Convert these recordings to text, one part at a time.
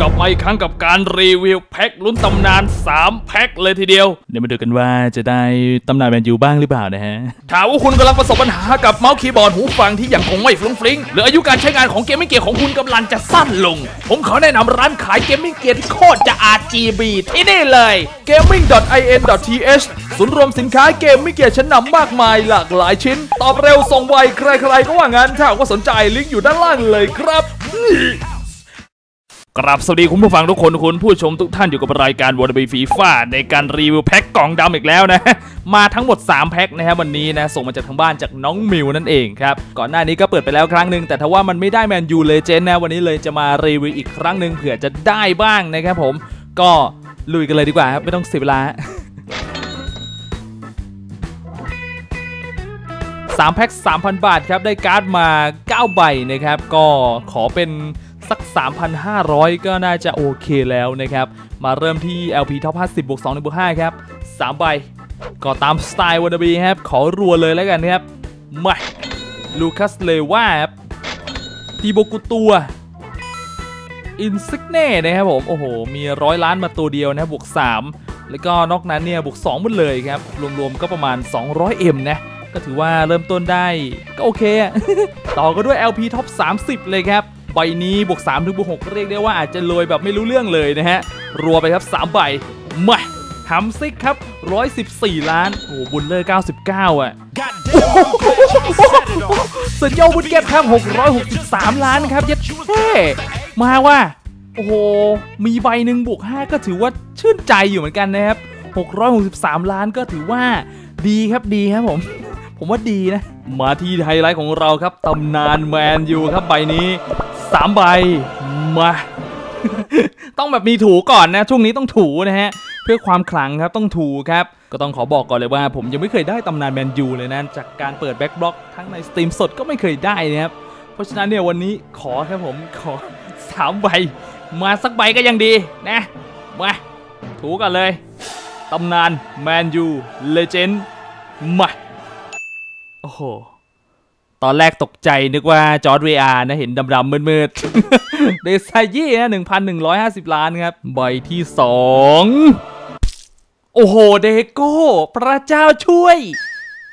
กลับมาอีกครั้งกับการรีวิวแพ็คลุ้นตำนาน 3 แพ็คเลยทีเดียว เดี๋ยวมาดูกันว่าจะได้ตำนานแมนยูบ้างหรือเปล่านะฮะ ถามว่าคุณกำลังประสบปัญหากับเมาส์คีย์บอร์ดหูฟังที่ยังคงไม่ฟลุ้งฟลิงหรืออายุการใช้งานของเกมมิ่งเกียร์ของคุณกำลังจะสั้นลง ผมขอแนะนำร้านขายเกมมิ่งเกียร์ที่โคตรจะ RGB ที่นี่เลย gaming.in.th ศูนย์รวมสินค้าเกมมิ่งเกียร์ชั้นนำมากมายหลากหลายชิ้น ตอบเร็วส่งไวใครๆก็ว่างั้นถ้าหากว่าสนใจลิงก์อยู่ด้านล่างเลยครับ กราบสวัสดีคุณผู้ฟังทุกคนคุณผู้ชมทุกท่านอยู่กับรายการวอร์บีฟีฟ่าในการรีวิวแพ็คกล่องดำอีกแล้วนะ มาทั้งหมด 3 แพ็คนะครับวันนี้นะ ส่งมาจากทางบ้านจากน้องมิวนั่นเองครับ ก่อนหน้านี้ก็เปิดไปแล้วครั้งหนึ่งแต่ถ้าว่ามันไม่ได้แมนยูเลเจนนะ วันนี้เลยจะมารีวิวอีกครั้งหนึ่งเผื่อจะได้บ้างนะครับผมก็ลุยกันเลยดีกว่าครับไม่ต้องเสียเวลา3แพ็ค3,000 บาทครับได้การ์ดมา 9 ใบนะครับก็ขอเป็น สัก 3,500 ก็น่าจะโอเคแล้วนะครับ มาเริ่มที่ LP Top 50บวก2บวก5ครับ3ใบก็ตามสไตล์วันบีครับ ขอรัวเลยแล้วกันครับมาลูคัสเลว่าครับทีโบกุตัวอินซิกเน่นะครับผม โอ้โห มีร้อยล้านมาตัวเดียวนะบวก 3 แล้วก็นอกนั้นเนี่ยบวก2หมดเลยครับ รวมๆก็ประมาณ 200M นะ ก็ถือว่าเริ่มต้นได้ก็โอเค ต่อก็ด้วย LP Top 30 เลยครับ ใบนี้บวก3ถึงบวก6เรียกได้ว่าอาจจะรวยแบบไม่รู้เรื่องเลยนะฮะรัวไปครับ3ใบมาฮัมซิกครับ 114 ล้าน โอ้โหบุลเลอร์ 99 อะสุดยอดบุญเก็บครับ 663 ล้านครับยัดเท่มาว่า โอ้โห มีใบหนึ่งบวก 5 ก็ถือว่าชื่นใจอยู่เหมือนกันนะครับ 663 ล้านก็ถือว่าดีครับดีครับผม ผมว่าดีนะ มาที่ไฮไลท์ของเราครับตำนานแมนยูครับใบนี้ 3ใบมา ต้องแบบมีถูก่อนนะ ช่วงนี้ต้องถูนะฮะ เพื่อความขลังครับต้องถูครับ ก็ต้องขอบอกก่อนเลยว่า ผมยังไม่เคยได้ตำนานแมนยูเลยนะ จากการเปิดแบ็กบล็อกทั้งในสตรีมสดก็ไม่เคยได้นะครับ เพราะฉะนั้นเนี่ยวันนี้ขอครับผมขอ3ใบ มาสักใบก็ยังดีนะมาถูกันเลยตำนานแมนยูเลเจนด์มา โอ้โห ตอนแรกตกใจนึกว่าจอร์ดเวอาร์นะเห็นดำๆมืดๆเดซายี่นะ1,150ล้านครับ ใบที่2โอ้โห เดโก้ พระเจ้าช่วย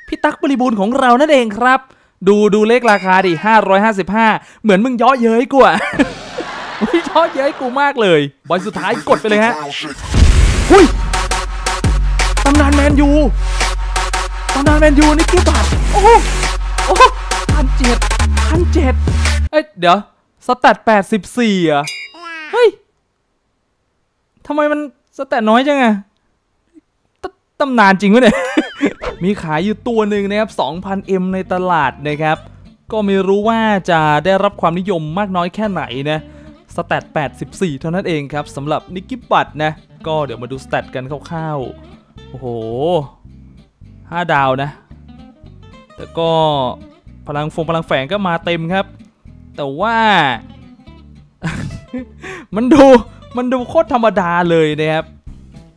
พี่ตั๊กบริบูรณ์ของเรานั่นเองครับ ดูดูเลขราคาดิ555เหมือนมึงย่อเย้ยกูอะมึงเย่อเย้ยกูมากเลยใบสุดท้ายกดไปเลยฮะหุยตำนานแมนยูตำนานแมนยูนี่กี่บาทโอ้โหโอ้ พันเจ็ดพันเจ็ดเอ้ย เดี๋ยวสแตทแปดสิบสี่อะ เฮ้ยทำไมมันสแตทน้อยจังอะตำนานจริงวะเนี่ย มีขายอยู่ตัวหนึ่งนะครับ 2,000M ในตลาดนะครับ ก็ไม่รู้ว่าจะได้รับความนิยมมากน้อยแค่ไหนนะสแตท84 เท่านั้นเองครับสำหรับนิกกิบัตนะ ก็เดี๋ยวมาดูสแตทกันคร่าวๆ โอ้โห 5 ดาวนะ แต่ก็ พลังฟงพลังแฝงก็มาเต็มครับ แต่ว่า มันดูมันดูโคตรธรรมดาเลยนะครับ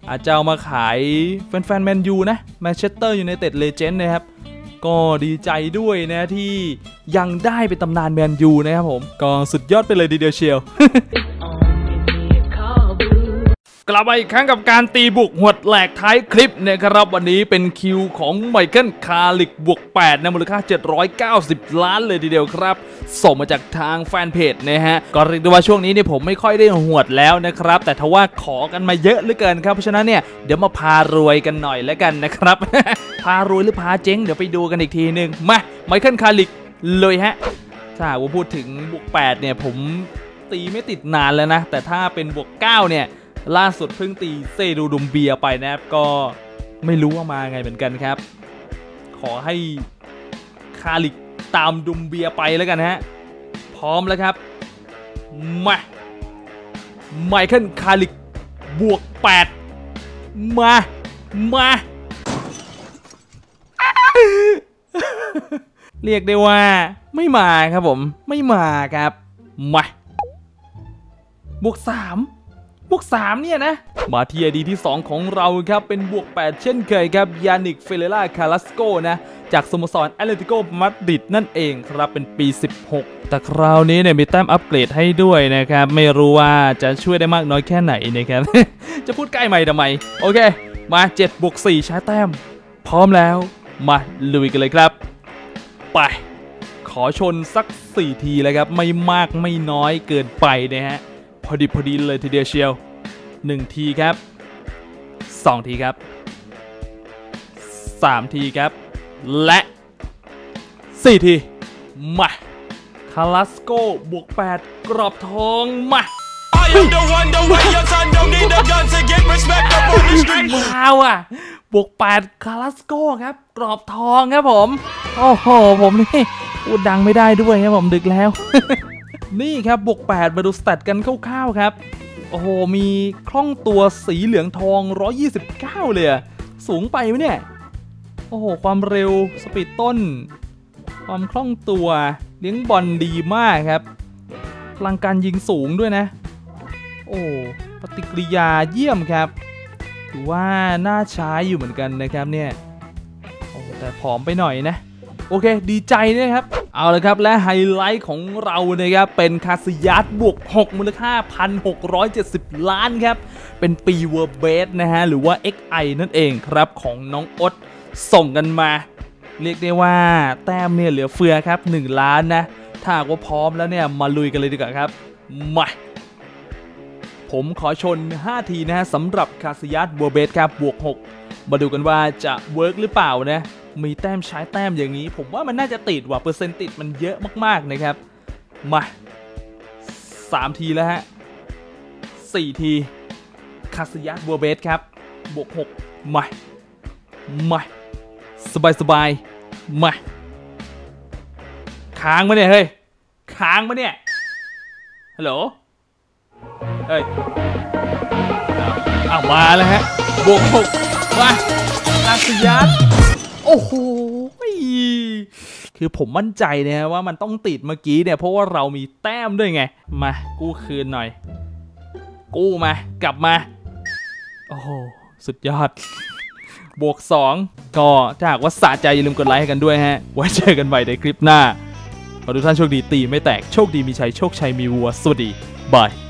อาจจะเอามาขายแฟนๆแมนยูนะแมนเชสเตอร์ยูไนเต็ดเลเจนด์นะครับก็ดีใจด้วยนะที่ยังได้เป็นตำนานแมนยูนะครับผม ก็สุดยอดไปเลยดีเดียวเชียว กลับมาอีกครั้งกับการตีบุกหวดแหลกท้ายคลิปนะครับ วันนี้เป็นคิวของไมเคิลคาลิกบวก 8 นะมูลค่า 790 ล้านเลยทีเดียวครับ ส่งมาจากทางแฟนเพจนะฮะ ก็เรียกได้ว่าช่วงนี้เนี่ยผมไม่ค่อยได้หวดแล้วนะครับ แต่ทว่าขอกันมาเยอะเหลือเกินครับ เพราะฉะนั้นเนี่ยเดี๋ยวมาพารวยกันหน่อยแล้วกันนะครับ พารวยหรือพาเจ๊งเดี๋ยวไปดูกันอีกทีหนึ่งมาไมเคิลคาลิกเลยฮะถ้าหากว่าพูดถึงบวก 8 เนี่ยผมตีไม่ติดนานแล้วนะ แต่ถ้าเป็นบวก 9 เนี่ย ล่าสุดเพิ่งตีเซดูดุมเบียไปนะครับ ก็ไม่รู้ว่ามาไงเหมือนกันครับ ขอให้คาลิกตามดุมเบียไปแล้วกันฮะ พร้อมแล้วครับ มา ไมเคิลคาลิกบวก 8 มา มาเรียกได้ว่าไม่มาครับผม ไม่มาครับ มา บวก 3 บวก3เนี่ยนะ มาที่ไอดีที่ 2 ของเราครับ เป็นบวก 8 เช่นเคยครับ ยานิกเฟเรล่าคาราสโกนะ จากสโมสรแอตเลติโกมาดริดนั่นเองครับเป็นปี 16 แต่คราวนี้เนี่ยมีแต้มอัปเกรดให้ด้วยนะครับ ไม่รู้ว่าจะช่วยได้มากน้อยแค่ไหนนะครับ จะพูดใกล้ใหม่ทำไม โอเค มา7บวก4ใช้แต้ม พร้อมแล้ว มาลุยกันเลยครับ ไปขอชนสัก 4 ทีเลยครับ ไม่มากไม่น้อยเกินไปนะฮะ อดีพอดีเลยทีเดียวเชียว 1 ทีครับ 2 ทีครับ 3 ทีครับ และ 4 ที มาคาลัสโกบวก 8 กรอบทองมา I am the one, the way your son don't need a gun to get respect up on the street. ว้าวอะ บวก 8 คาลัสโกครับ กรอบทองครับผม โอ้โห ผมนี่พูดดังไม่ได้ด้วยครับผมดึกแล้ว นี่ครับบวก 8 มาดูสแตทกันคร่าวๆครับ โอ้โห มีคล่องตัวสีเหลืองทอง 129 เลยสูงไปไหมเนี่ย โอ้โห ความเร็วสปีดต้น ความคล่องตัวเลี้ยงบอลดีมากครับ พลังการยิงสูงด้วยนะ โอ้ปฏิกิริยาเยี่ยมครับถือว่าน่าใช้อยู่เหมือนกันนะครับเนี่ยแต่ผอมไปหน่อยนะ โอเค ดีใจนะครับ เอาละครับและไฮไลท์ของเรานะครับเป็นคาสยัสบวก 6 มูลค่า 1,670 ล้านครับ เป็นปีเวอร์เบสนะฮะ หรือว่า XI นั่นเองครับของน้องอดส่งกันมา เรียกได้ว่าแต้มเนี่ยเหลือเฟือครับ 1 ล้านนะ ถ้าว่าพร้อมแล้วเนี่ย มาลุยกันเลยดีกว่าครับ มา ผมขอชน 5 ทีนะฮะสำหรับคาสยัสบัวเบสครับบวก 6 มาดูกันว่าจะเวิร์กหรือเปล่านะ มีแต้มใช้แต้มอย่างนี้ ผมว่ามันน่าจะติดว่ะเปอร์เซ็นต์ติดมันเยอะมากๆนะครับ มา 3 ทีแล้วฮะ4ทีคาสยัสบัวเบสครับบวก6มามาสบายสบายๆมาค้างมาเนี่ยเฮ้ยค้างมาเนี่ยฮัลโหลเฮ้ยเอาเอามาแล้วฮะบวกหกมาอาสยัน โอ้โหคือผมมั่นใจนะฮะว่ามันต้องติดเมื่อกี้เนี่ย เพราะว่าเรามีแต้มด้วยไง มากู้คืนหน่อย กู้มากลับมา โอ้โหสุดยอด บวก 2 ก็ถ้าหากว่าสะใจอย่าลืมกดไลค์ให้กันด้วยฮะ ไว้เจอกันใหม่ในคลิปหน้าขอทุกท่านโชคดีตีไม่แตกโชคดีมีชัยโชคชัยมีวัวสวัสดีบาย